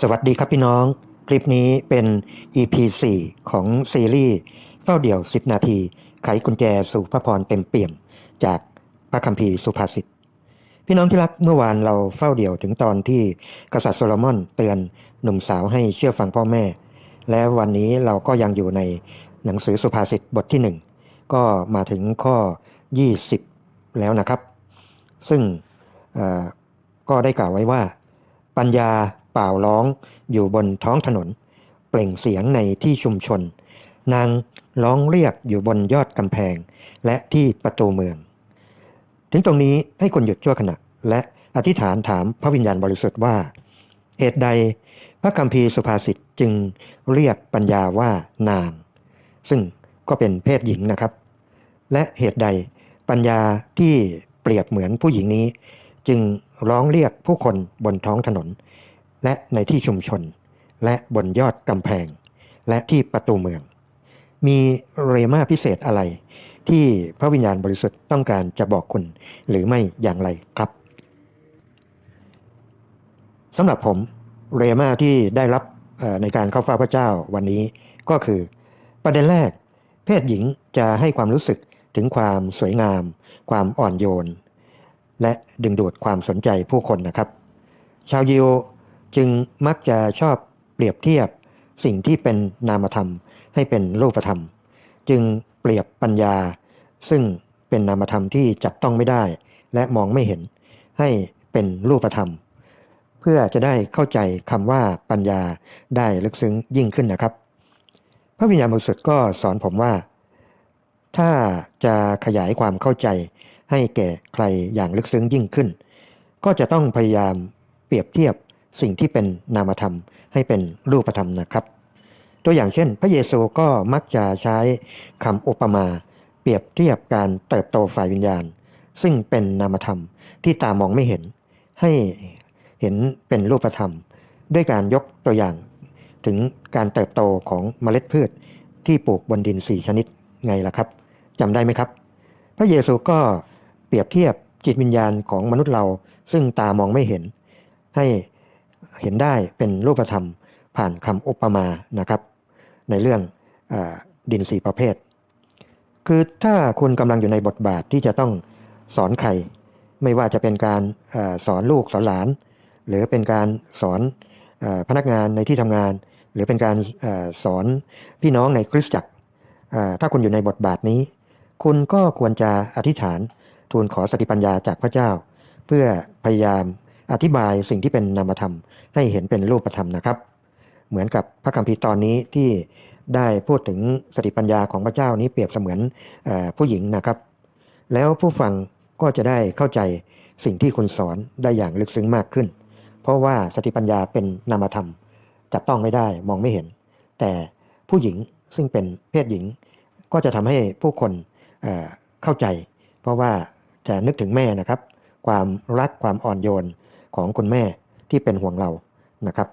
สวัสดีครับพี่น้อง คลิปนี้เป็น EP 4 ของซีรีส์เฝ้าเดี่ยว 10 นาที ไขกุญแจสู่พระพรเต็มเปี่ยม จากพระคัมภีร์สุภาษิต พี่น้องที่รักเมื่อวานเราเฝ้าเดี่ยวถึงตอนที่กษัตริย์โซโลมอนเตือนหนุ่มสาวให้เชื่อฟังพ่อแม่ และวันนี้เราก็ยังอยู่ในหนังสือสุภาษิตบทที่ 1 ก็มาถึงข้อ 20 แล้วนะครับ ซึ่งก็ได้กล่าวไว้ว่าปัญญา เปล่าร้องอยู่บนท้องถนน เปล่งเสียงในที่ชุมชน นางร้องเรียกอยู่บนยอดกำแพง และที่ประตูเมือง ถึงตรงนี้ให้คนหยุดชั่วขณะ และอธิษฐานถามพระวิญญาณบริสุทธิ์ว่า เหตุใดพระคัมภีร์สุภาษิตจึงเรียกปัญญาว่านาง ซึ่งก็เป็นเพศหญิงนะครับ และเหตุใดปัญญาที่เปรียบเหมือนผู้หญิงนี้ จึงร้องเรียกผู้คนบนท้องถนน และในที่ชุมชน และบนยอดกำแพง และที่ประตูเมือง มีเรมาพิเศษอะไร ที่พระวิญญาณบริสุทธิ์ต้องการจะบอกคุณ หรือไม่อย่างไรครับสำหรับผมเรมาที่ได้รับในการเข้าเฝ้าพระเจ้าวันนี้ก็คือ ประเด็นแรก เพศหญิงจะให้ความรู้สึกถึงความสวยงาม ความอ่อนโยน และดึงดูดความสนใจผู้คนนะครับ ชาวยิว จึงมักจะชอบเปรียบเทียบสิ่งที่เป็นนามธรรมให้เป็นรูปธรรม จึงเปรียบปัญญา ซึ่งเป็นนามธรรมที่จับต้องไม่ได้ และมองไม่เห็น ให้เป็นรูปธรรม เพื่อจะได้เข้าใจคำว่าปัญญาได้ลึกซึ้งยิ่งขึ้นนะครับ พระวิญญาณบริสุทธิ์ก็สอนผมว่า ถ้าจะขยายความเข้าใจ ให้แก่ใครอย่างลึกซึ้งยิ่งขึ้น ก็จะต้องพยายามเปรียบเทียบ สิ่งที่เป็นนามธรรมให้เป็นรูปธรรมนะครับ ตัวอย่างเช่น พระเยซูก็มักจะใช้คำอุปมา เปรียบเทียบการเติบโตฝ่ายวิญญาณ ซึ่งเป็นนามธรรมที่ตามองไม่เห็น ให้เห็นเป็นรูปธรรม ด้วยการยกตัวอย่างถึงการเติบโตของเมล็ดพืชที่ปลูกบนดินสี่ชนิดไงล่ะครับจำได้ไหมครับ พระเยซูก็เปรียบเทียบจิตวิญญาณของมนุษย์เราซึ่งตามองไม่เห็น ให้ เห็นได้เป็นรูปธรรม ผ่านคำอุปมานะครับ ในเรื่องอดินสีประเภท คือถ้าคุณกำลังอยู่ในบทบาทที่จะต้องสอนใคร ไม่ว่าจะเป็นการอสอนลูกสอนหลาน หรือเป็นการสอนอพนักงานในที่ทำงาน หรือเป็นการอสอนพี่น้องในคริสตจักรถ้าคุณอยู่ในบทบาทนี้ คุณก็ควรจะอธิษฐานทูลขอสติปัญญาจากพระเจ้า เพื่อพยายามอธิบายสิ่งที่เป็นนามธรรม ให้เห็นเป็นรูปธรรมนะครับ เหมือนกับพระคัมภีร์ตอนนี้ที่ได้พูดถึงสติปัญญาของพระเจ้านี้เปรียบเสมือนอผู้หญิงนะครับ แล้วผู้ฟังก็จะได้เข้าใจสิ่งที่คุณสอนได้อย่างลึกซึ้งมากขึ้น เพราะว่าสติปัญญาเป็นนามธรรมจับต้องไม่ได้มองไม่เห็น แต่ผู้หญิงซึ่งเป็นเพศหญิง ก็จะทำให้ผู้คนเเข้าใจ เพราะว่าจะนึกถึงแม่นะครับ ความรักความอ่อนโยนของคุณแม่ที่เป็นห่วงเรา นะครับ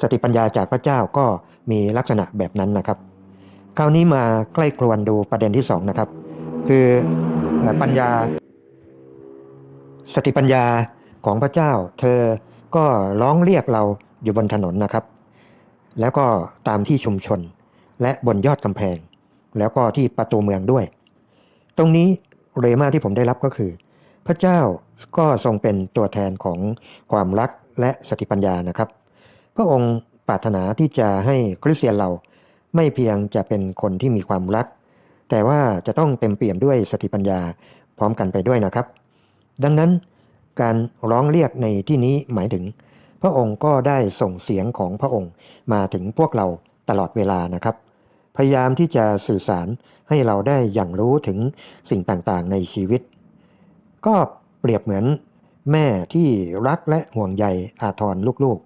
สติปัญญาจากพระเจ้าก็มีลักษณะแบบนั้นนะครับ คราวนี้มาใกล้ครวนดูประเด็นที่สองนะครับ คือเอ่อปัญญา สติปัญญาของพระเจ้า เธอก็ร้องเรียกเราอยู่บนถนนนะครับ แล้วก็ตามที่ชุมชน และบนยอดกำแพง แล้วก็ที่ประตูเมืองด้วย ตรงนี้เรมาที่ผมได้รับก็คือ พระเจ้าก็ทรงเป็นตัวแทนของความรัก และสติปัญญานะครับ พระองค์ปรารถนาที่จะให้คริสเตียนเราไม่เพียงจะเป็นคนที่มีความรัก แต่ว่าจะต้องเต็มเปี่ยมด้วยสติปัญญาพร้อมกันไปด้วยนะครับ ดังนั้นการร้องเรียกในที่นี้หมายถึง พระองค์ก็ได้ส่งเสียงของพระองค์มาถึงพวกเราตลอดเวลานะครับ พยายามที่จะสื่อสารให้เราได้อย่างรู้ถึงสิ่งต่างๆในชีวิต ก็เปรียบเหมือน แม่ที่รักและห่วงใยอาทรลูก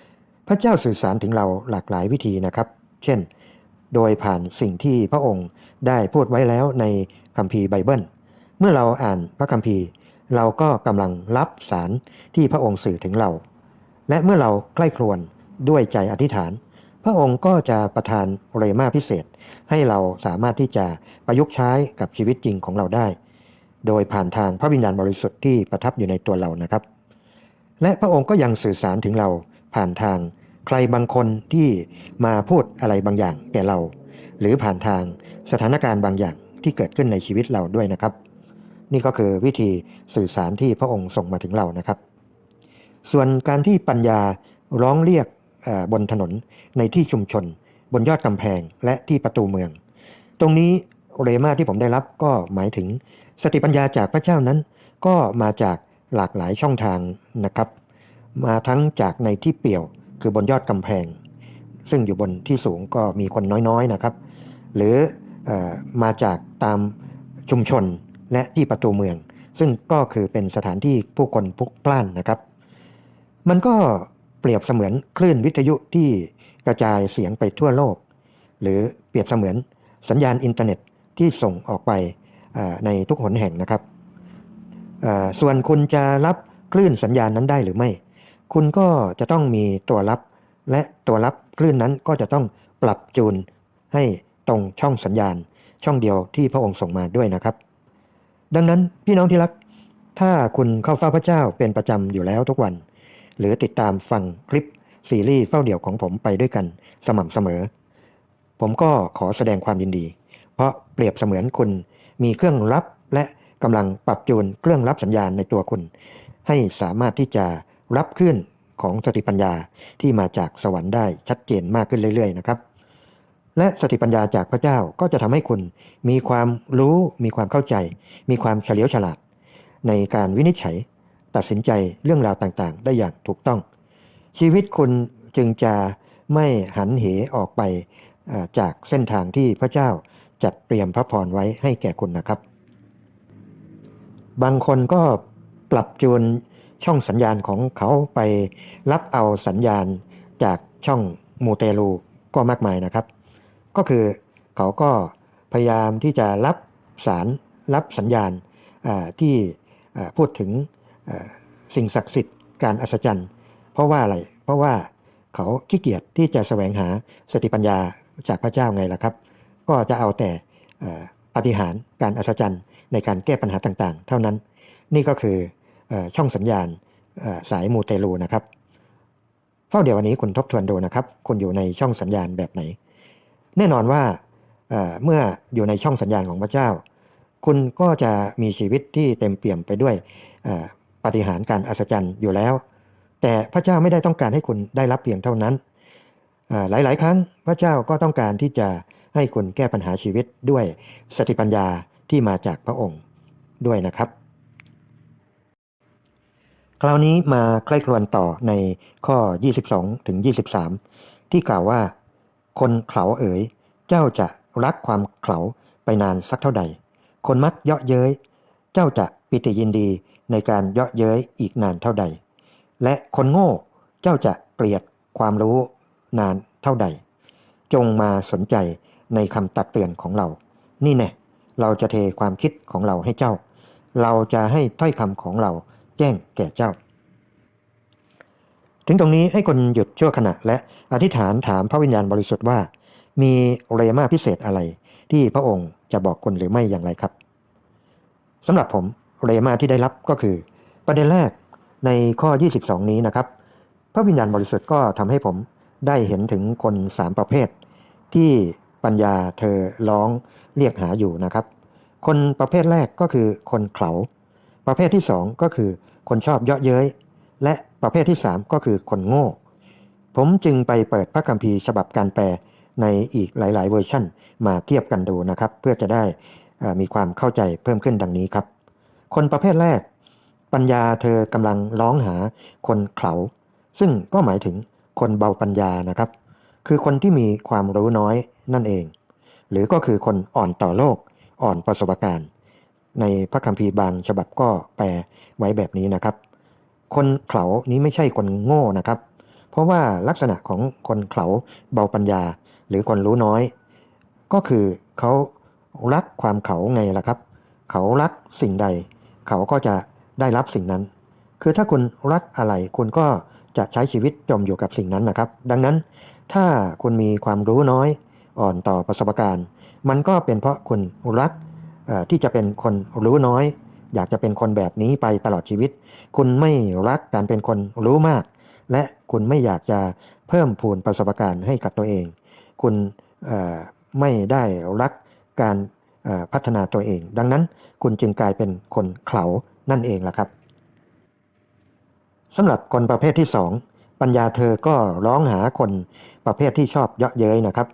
ๆ พระเจ้าสื่อสารถึงเราหลากหลายวิธีนะครับ เช่น โดยผ่านสิ่งที่พระองค์ได้พูดไว้แล้วในคัมภีร์ไบเบิล เมื่อเราอ่านพระคัมภีร์ เราก็กำลังรับสารที่พระองค์สื่อถึงเรา และเมื่อเราใกล้ครวญด้วยใจอธิษฐาน พระองค์ก็จะประทานเรมาพิเศษ ให้เราสามารถที่จะประยุกต์ใช้กับชีวิตจริงของเราได้ โดยผ่านทางพระวิญญาณบริสุทธิ์ที่ประทับอยู่ในตัวเรานะครับ และพระองค์ก็ยังสื่อสารถึงเราผ่านทางใครบางคนที่มาพูดอะไรบางอย่างแก่เรา หรือผ่านทางสถานการณ์บางอย่างที่เกิดขึ้นในชีวิตเราด้วยนะครับ นี่ก็คือวิธีสื่อสารที่พระองค์ส่งมาถึงเรานะครับ ส่วนการที่ปัญญาร้องเรียกบนถนนในที่ชุมชน บนยอดกำแพงและที่ประตูเมือง ตรงนี้เรมาที่ผมได้รับก็หมายถึง สติปัญญาจากพระเจ้านั้น ก็มาจากหลากหลายช่องทางนะครับ มาทั้งจากในที่เปี่ยวคือบนยอดกำแพง ซึ่งอยู่บนที่สูงก็มีคนน้อยๆนะครับ หรืออมาจากตามชุมชนและที่ประตูเมือง ซึ่งก็คือเป็นสถานที่ผู้คนพลุกพล่านนะครับ มันก็เปรียบเสมือนคลื่นวิทยุที่กระจายเสียงไปทั่วโลก หรือเปรียบเสมือนสัญญาณอินเทอร์เน็ตที่ส่งออกไป ในทุกหนแห่งนะครับ ส่วนคุณจะรับคลื่นสัญญาณนั้นได้หรือไม่ คุณก็จะต้องมีตัวรับ และตัวรับคลื่นนั้นก็จะต้องปรับจูนให้ตรงช่องสัญญาณ ช่องเดียวที่พระองค์ส่งมาด้วยนะครับ ดังนั้นพี่น้องที่รัก ถ้าคุณเข้าเฝ้าพระเจ้าเป็นประจำอยู่แล้วทุกวัน หรือติดตามฟังคลิปซีรีส์เฝ้าเดี่ยวของผมไปด้วยกันสม่ำเสมอ ผมก็ขอแสดงความยินดี เพราะเปรียบเสมือนคุณ มีเครื่องรับและกำลังปรับจูนเครื่องรับสัญญาณในตัวคุณ ให้สามารถที่จะรับคลื่นของสติปัญญาที่มาจากสวรรค์ได้ชัดเจนมากขึ้นเรื่อย ๆ นะครับ และสติปัญญาจากพระเจ้าก็จะทำให้คุณมีความรู้มีความเข้าใจ มีความเฉลียวฉลาด ในการวินิจฉัย ตัดสินใจเรื่องราวต่างๆ ได้อย่างถูกต้อง ชีวิตคุณจึงจะไม่หันเหออกไปจากเส้นทางที่พระเจ้า จัดเตรียมพระพรไว้ให้แก่คุณนะครับ บางคนก็ปรับจูนช่องสัญญาณของเขาไปรับเอาสัญญาณจากช่องมูเตลูก็มากมายนะครับ ก็คือเขาก็พยายามที่จะรับสารรับสัญญาณที่พูดถึงสิ่งศักดิ์สิทธิ์การอัศจรรย์ เพราะว่าอะไร เพราะว่าเขาขี้เกียจที่จะแสวงหาสติปัญญาจากพระเจ้าไงล่ะครับ ก็จะเอาแต่ปฏิหารการอัศจรรย์ในการแก้ปัญหาต่างๆ เท่านั้น นี่ก็คืออช่องสัญญาณสายมูเตลูนะครับเฝ้าเดี๋ยววันนี้คุณทบทวนดูนะครับ คุณอยู่ในช่องสัญญาณแบบไหน แน่นอนว่าเมื่ออยู่ในช่องสัญญาณของพระเจ้า คุณก็จะมีชีวิตที่เต็มเปี่ยมไปด้วยปฏิหารการอัศจรรย์อยู่แล้ว แต่พระเจ้าไม่ได้ต้องการให้คุณได้รับเพียงเท่านั้นหลาย ๆ ครั้งพระเจ้าก็ต้องการที่จะ ให้คุณแก้ปัญหาชีวิตด้วยสติปัญญาที่มาจากพระองค์ด้วยนะครับ คราวนี้มาใกล้ครวนต่อในข้อ 22 ถึง 23 ที่กล่าวว่า คนเขาเอ๋ย เจ้าจะรักความเขาไปนานสักเท่าใด คนมักเยาะเย้ย เจ้าจะปิติยินดีในการเยาะเย้ยอีกนานเท่าใด และคนโง่เจ้าจะเกลียดความรู้นานเท่าใด จงมาสนใจ ในคำตักเตือนของเรา นี่แน่เราจะเทความคิดของเราให้เจ้า เราจะให้ถ้อยคำของเราแจ้งแก่เจ้า ถึงตรงนี้ให้คนหยุดชั่วขณะและอธิษฐานถามพระวิญญาณบริสุทธิ์ว่า มีเรมาพิเศษอะไร ที่พระองค์จะบอกคุณหรือไม่อย่างไรครับสำหรับผมเรมาที่ได้รับก็คือ ประเด็นแรกในข้อ 22 นี้นะครับ พระวิญญาณบริสุทธิ์ก็ทำให้ผมได้เห็นถึงคนสามประเภท ที่ ปัญญาเธอร้องเรียกหาอยู่นะครับ คนประเภทแรกก็คือคนเขาประเภทที่สองก็คือคนชอบเยาะเย้ย และประเภทที่สามก็คือคนโง่ ผมจึงไปเปิดพระคัมภีร์ฉบับการแปลในอีกหลาย ๆ เวอร์ชันมาเทียบกันดูนะครับ เพื่อจะได้มีความเข้าใจเพิ่มขึ้นดังนี้ครับ คนประเภทแรก ปัญญาเธอกำลังร้องหาคนเขาซึ่งก็หมายถึงคนเบาปัญญานะครับ คือคนที่มีความรู้น้อยนั่นเอง หรือก็คือคนอ่อนต่อโลก อ่อนประสบการณ์ ในพระคัมภีร์บางฉบับก็แปลไว้แบบนี้นะครับ คนเขานี้ไม่ใช่คนโง่นะครับ เพราะว่าลักษณะของคนเขาเบาปัญญา หรือคนรู้น้อย ก็คือเขารักความเขาไงล่ะครับ เขารักสิ่งใด เขาก็จะได้รับสิ่งนั้น คือถ้าคุณรักอะไรคุณก็ จะใช้ชีวิตจมอยู่กับสิ่งนั้นนะครับ ดังนั้นถ้าคุณมีความรู้น้อยอ่อนต่อประสบการณ์ มันก็เป็นเพราะคุณรักที่จะเป็นคนรู้น้อย อยากจะเป็นคนแบบนี้ไปตลอดชีวิต คุณไม่รักการเป็นคนรู้มาก และคุณไม่อยากจะเพิ่มพูนประสบการณ์ให้กับตัวเอง คุณไม่ได้รักการพัฒนาตัวเอง ดังนั้นคุณจึงกลายเป็นคนเขลานั่นเองล่ะครับ สำหรับคนประเภทที่สองปัญญาเธอก็ร้องหาคนประเภทที่ชอบเยาะเย้ยนะครับ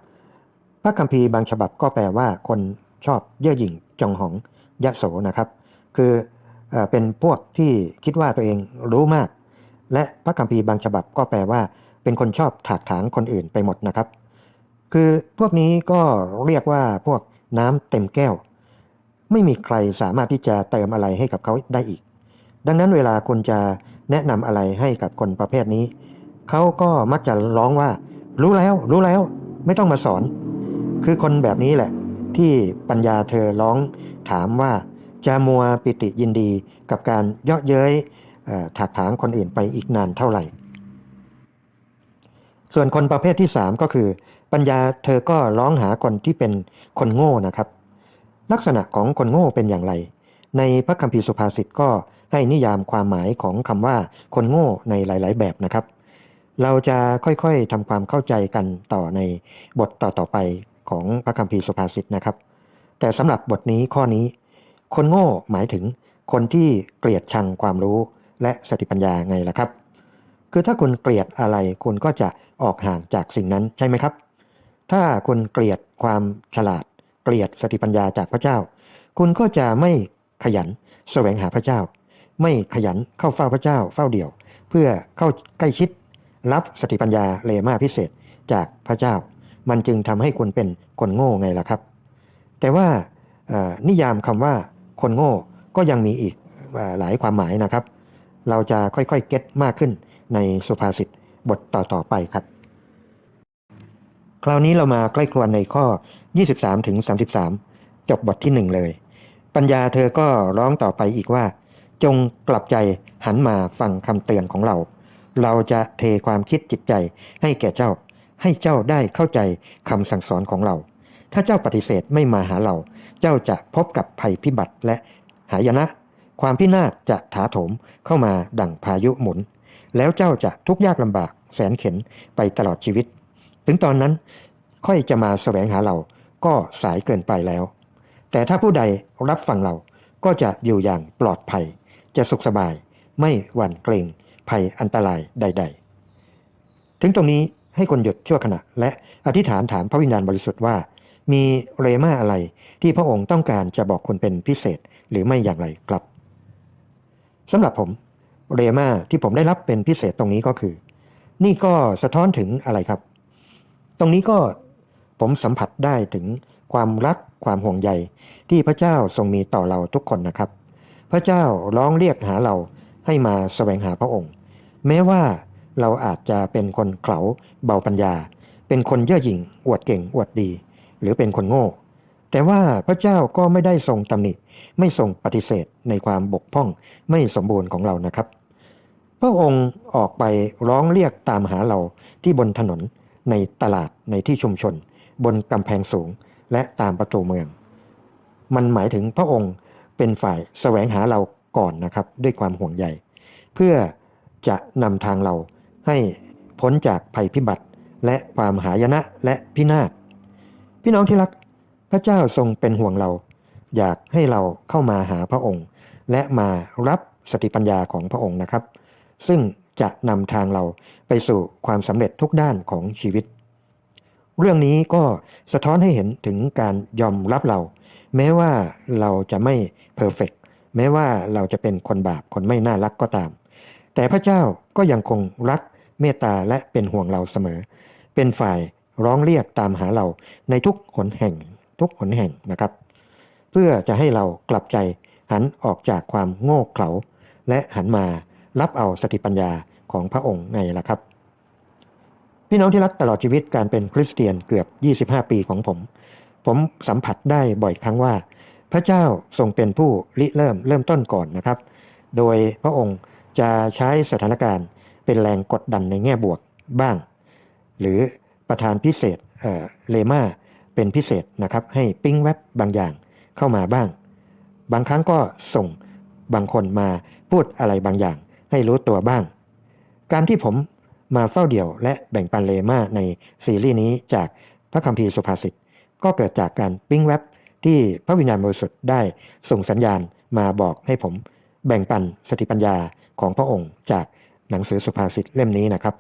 พระคัมภีร์บางฉบับก็แปลว่าคนชอบเย่อหยิ่งจองหองยะโสนะครับ คือเป็นพวกที่คิดว่าตัวเองรู้มาก และพระคัมภีร์บางฉบับก็แปลว่า เป็นคนชอบถากถางคนอื่นไปหมดนะครับ คือพวกนี้ก็เรียกว่าพวกน้ำเต็มแก้ว ไม่มีใครสามารถที่จะเติมอะไรให้กับเขาได้อีก ดังนั้นเวลาคุณจะ แนะนำอะไรให้กับคนประเภทนี้ เขาก็มักจะร้องว่า รู้แล้ว รู้แล้ว ไม่ต้องมาสอน คือคนแบบนี้แหละ ที่ปัญญาเธอร้องถามว่าจะมัวปิติยินดีกับการเยาะเย้ยถากถางคนอื่นไปอีกนานเท่าไหร่ ส่วนคนประเภทที่ 3 ก็คือ ปัญญาเธอก็ร้องหาคนที่เป็นคนโง่นะครับ ลักษณะของคนโง่เป็นอย่างไร ในพระคัมภีร์สุภาษิตก็ ให้นิยามความหมายของคำว่าคนโง่ในหลาย ๆ แบบนะครับ เราจะค่อยๆทำความเข้าใจกันต่อในบทต่อๆไปของพระคัมภีร์สุภาษิตนะครับ แต่สำหรับบทนี้ข้อนี้ คนโง่หมายถึงคนที่เกลียดชังความรู้และสติปัญญาไงล่ะครับ คือถ้าคุณเกลียดอะไรคุณก็จะออกห่างจากสิ่งนั้นใช่ไหมครับ ถ้าคุณเกลียดความฉลาด เกลียดสติปัญญาจากพระเจ้า คุณก็จะไม่ขยันแสวงหาพระเจ้า ไม่ขยันเข้าเฝ้าพระเจ้าเฝ้าเดี่ยว เพื่อเข้าใกล้ชิด รับสติปัญญาเลมาพิเศษจากพระเจ้า มันจึงทำให้คุณเป็นคนโง่ไงล่ะครับ แต่ว่านิยามคำว่าคนโง่ก็ยังมีอีกอหลายความหมายนะครับ เราจะค่อยๆเก็ตมากขึ้นในสุภาษิตบทต่อ ๆ ไปครับ คราวนี้เรามาใกล้ครวนในข้อ 23ถึง33 จบบทที่ 1 เลย ปัญญาเธอก็ร้องต่อไปอีกว่า จงกลับใจหันมาฟังคำเตือนของเรา เราจะเทความคิดจิตใจให้แก่เจ้า ให้เจ้าได้เข้าใจคำสั่งสอนของเรา ถ้าเจ้าปฏิเสธไม่มาหาเรา เจ้าจะพบกับภัยพิบัติและหายนะ ความพินาศจะถาโถมเข้ามาดั่งพายุหมุน แล้วเจ้าจะทุกข์ยากลำบากแสนเข็นไปตลอดชีวิต ถึงตอนนั้นค่อยจะมาแสวงหาเราก็สายเกินไปแล้ว แต่ถ้าผู้ใดรับฟังเราก็จะอยู่อย่างปลอดภัย จะสุขสบาย ไม่หวั่นเกรงภัยอันตรายใด ๆ ถึงตรงนี้ให้คนหยุดชั่วขณะ และอธิษฐานถามพระวิญญาณบริสุทธิ์ว่า มีเรมาอะไรที่พระองค์ต้องการจะบอกคุณเป็นพิเศษหรือไม่อย่างไรครับสำหรับผมเรมาที่ผมได้รับเป็นพิเศษตรงนี้ก็คือ นี่ก็สะท้อนถึงอะไรครับ ตรงนี้ก็ผมสัมผัสได้ถึงความรักความห่วงใยที่พระเจ้าทรงมีต่อเราทุกคนนะครับ พระเจ้าร้องเรียกหาเราให้มาแสวงหาพระองค์ แม้ว่าเราอาจจะเป็นคนเขลาเบาปัญญา เป็นคนเย่อหยิ่งอวดเก่งอวดดี หรือเป็นคนโง่ แต่ว่าพระเจ้าก็ไม่ได้ทรงตำหนิ ไม่ทรงปฏิเสธในความบกพร่องไม่สมบูรณ์ของเรานะครับ พระองค์ออกไปร้องเรียกตามหาเราที่บนถนนในตลาดในที่ชุมชน บนกำแพงสูงและตามประตูเมือง มันหมายถึงพระองค์ เป็นฝ่ายแสวงหาเราก่อนนะครับ ด้วยความห่วงใยเพื่อจะนำทางเราให้พ้นจากภัยพิบัติ และความหายนะและพินาศพี่น้องที่รัก พระเจ้าทรงเป็นห่วงเรา อยากให้เราเข้ามาหาพระองค์ และมารับสติปัญญาของพระองค์นะครับ ซึ่งจะนำทางเราไปสู่ความสำเร็จทุกด้านของชีวิต เรื่องนี้ก็สะท้อนให้เห็นถึงการยอมรับเรา แม้ว่าเราจะไม่เพอร์เฟกแม้ว่าเราจะเป็นคนบาปคนไม่น่ารักก็ตาม แต่พระเจ้าก็ยังคงรักเมตตาและเป็นห่วงเราเสมอ เป็นฝ่ายร้องเรียกตามหาเราในทุกหนแห่ง ทุกหนแห่งนะครับ เพื่อจะให้เรากลับใจหันออกจากความโง่เขลาและหันมารับเอาสติปัญญาของพระองค์ไงล่ะครับ พี่น้องที่รักตลอดชีวิตการเป็นคริสเตียนเกือบ 25 ปีของผม ผมสัมผัสได้บ่อยครั้งว่า พระเจ้าทรงเป็นผู้ริเริ่มเริ่มต้นก่อนนะครับ โดยพระองค์จะใช้สถานการณ์เป็นแรงกดดันในแง่บวกบ้าง หรือประธานพิเศษเเลมาเป็นพิเศษนะครับ ให้ปิ้งแวบบางอย่างเข้ามาบ้าง บางครั้งก็ส่งบางคนมาพูดอะไรบางอย่าง ให้รู้ตัวบ้าง การที่ผมมาเฝ้าเดี่ยวและแบ่งปันเลมาในซีรีส์นี้จากพระคัมภีร์สุภาษิต ก็เกิดจากการปิ้งแว็บที่พระวิญญาณบริสุทธิ์ได้ส่งสัญญาณมาบอกให้ผมแบ่งปันสติปัญญาของพระองค์จากหนังสือสุภาษิตเล่มนี้นะครับ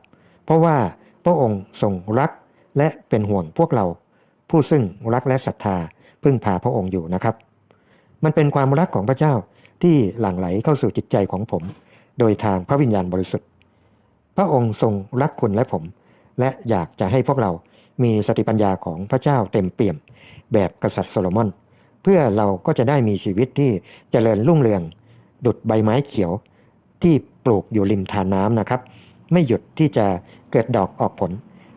เพราะว่าพระองค์ทรงรักและเป็นห่วงพวกเรา ผู้ซึ่งรักและศรัทธาพึ่งพาพระองค์อยู่นะครับ มันเป็นความรักของพระเจ้าที่หลั่งไหลเข้าสู่จิตใจของผม โดยทางพระวิญญาณบริสุทธิ์ พระองค์ทรงรักคุณและผม และอยากจะให้พวกเรา มีสติปัญญาของพระเจ้าเต็มเปี่ยม แบบกษัตริย์โซโลมอน เพื่อเราก็จะได้มีชีวิตที่เจริญรุ่งเรือง ดุดใบไม้เขียว ที่ปลูกอยู่ริมทานน้ำนะครับ ไม่หยุดที่จะเกิดดอกออกผล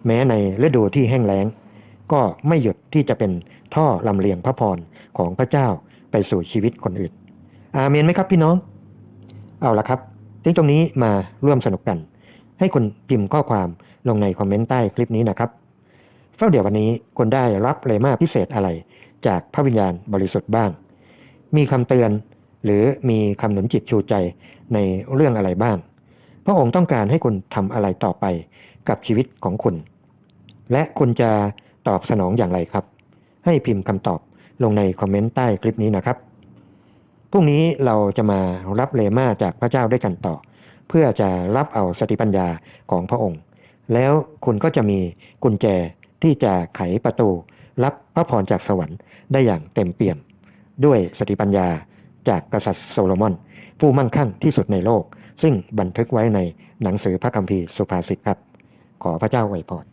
แม้ในฤดูที่แห้งแล้ง ก็ไม่หยุดที่จะเป็นท่อลำเลียงพระพรของพระเจ้าไปสู่ชีวิตคนอื่น อาเมนไหมครับพี่น้อง เอาละครับถึงตรงนี้มาร่วมสนุกกัน ให้คุณพิมพ์ข้อความลงในคอมเมนต์ใต้คลิปนี้นะครับ เฝ้าเดี๋ยววันนี้คุณได้รับเลมาพิเศษอะไร จากพระวิญญาณบริสุทธิ์บ้าง มีคำเตือนหรือมีคำหนุนจิตชูใจในเรื่องอะไรบ้าง พระองค์ต้องการให้คุณทำอะไรต่อไปกับชีวิตของคุณ และคุณจะตอบสนองอย่างไรครับ ให้พิมพ์คำตอบลงในคอมเมนต์ใต้คลิปนี้นะครับ พรุ่งนี้เราจะมารับเลมาจากพระเจ้าด้วยกันต่อ เพื่อจะรับเอาสติปัญญาของพระองค์ แล้วคุณก็จะมีกุญแจ ที่จะไขประตู รับพระพรจากสวรรค์ได้อย่างเต็มเปี่ยม ด้วยสติปัญญาจากกษัตริย์โซโลมอน ผู้มั่งคั่งที่สุดในโลก ซึ่งบันทึกไว้ในหนังสือพระคัมภีร์สุภาษิตครับ ขอพระเจ้าอวยพร